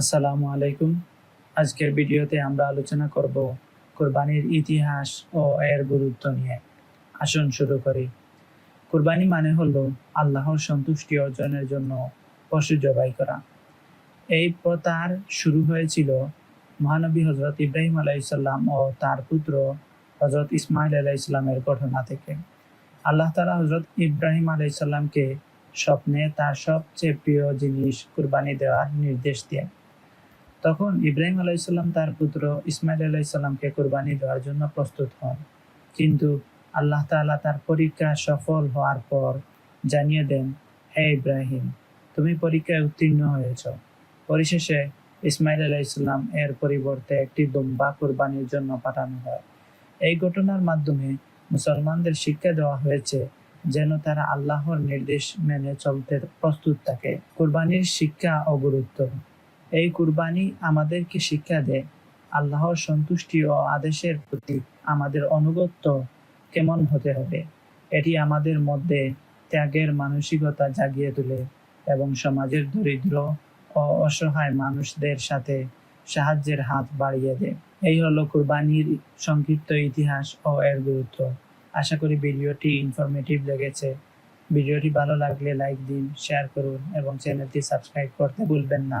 আসসালামু আলাইকুম। আজকের ভিডিওতে আমরা আলোচনা করব কোরবানির ইতিহাস ও এর গুরুত্ব নিয়ে। আসুন শুরু করি। কোরবানি মানে হলো আল্লাহর সন্তুষ্টি অর্জনের জন্য পশু জবাই করা। এই প্রথার শুরু হয়েছিল মহানবী হজরত ইব্রাহিম আলাইসাল্লাম ও তার পুত্র হজরত ইসমাইল আলাইসাল্লামের ঘটনা থেকে। আল্লাহ তালা হজরত ইব্রাহিম আলাইসাল্লামকে স্বপ্নে তার সবচেয়ে প্রিয় জিনিস কুরবানি দেওয়ার নির্দেশ দেন। তখন ইব্রাহিম আলাইসাল্লাম তার পুত্র ইসমাইল আলাইসাল্লামকে কুরবানি দেওয়ার জন্য প্রস্তুত হন। কিন্তু আল্লাহ তাআলা তার পরীক্ষা সফল হওয়ার পর জানিয়ে দেন, হে ইব্রাহিম, তুমি পরীক্ষায় উত্তীর্ণ হয়েছ। পরিশেষে ইসমাইল আলাইসাল্লাম এর পরিবর্তে একটি দুম্বা কুরবানির জন্য পাঠানো হয়। এই ঘটনার মাধ্যমে মুসলমানদের শিক্ষা দেওয়া হয়েছে যেন তারা আল্লাহর নির্দেশ মেনে চলতে প্রস্তুত থাকে। কুরবানির শিক্ষা ও গুরুত্ব এই কুরবানি আমাদেরকে শিক্ষা দেয়। আল্লাহর সন্তুষ্টি ও আদেশের প্রতি আমাদের অনুগত্য কেমন হতে হবে? এটি আমাদের মধ্যে ত্যাগের মানসিকতা জাগিয়ে তোলে এবং সমাজের দরিদ্র ও অসহায় মানুষদের সাথে সাহায্যের হাত বাড়িয়ে দেয়। এই হলো কুরবানির সংক্ষিপ্ত ইতিহাস ও এর গুরুত্ব। আশা করি ভিডিওটি ইনফরমেটিভ লেগেছে। ভিডিওটি ভালো লাগলে লাইক দিন শেয়ার করুন এবং চ্যানেলটি সাবস্ক্রাইব করতে ভুলবেন না।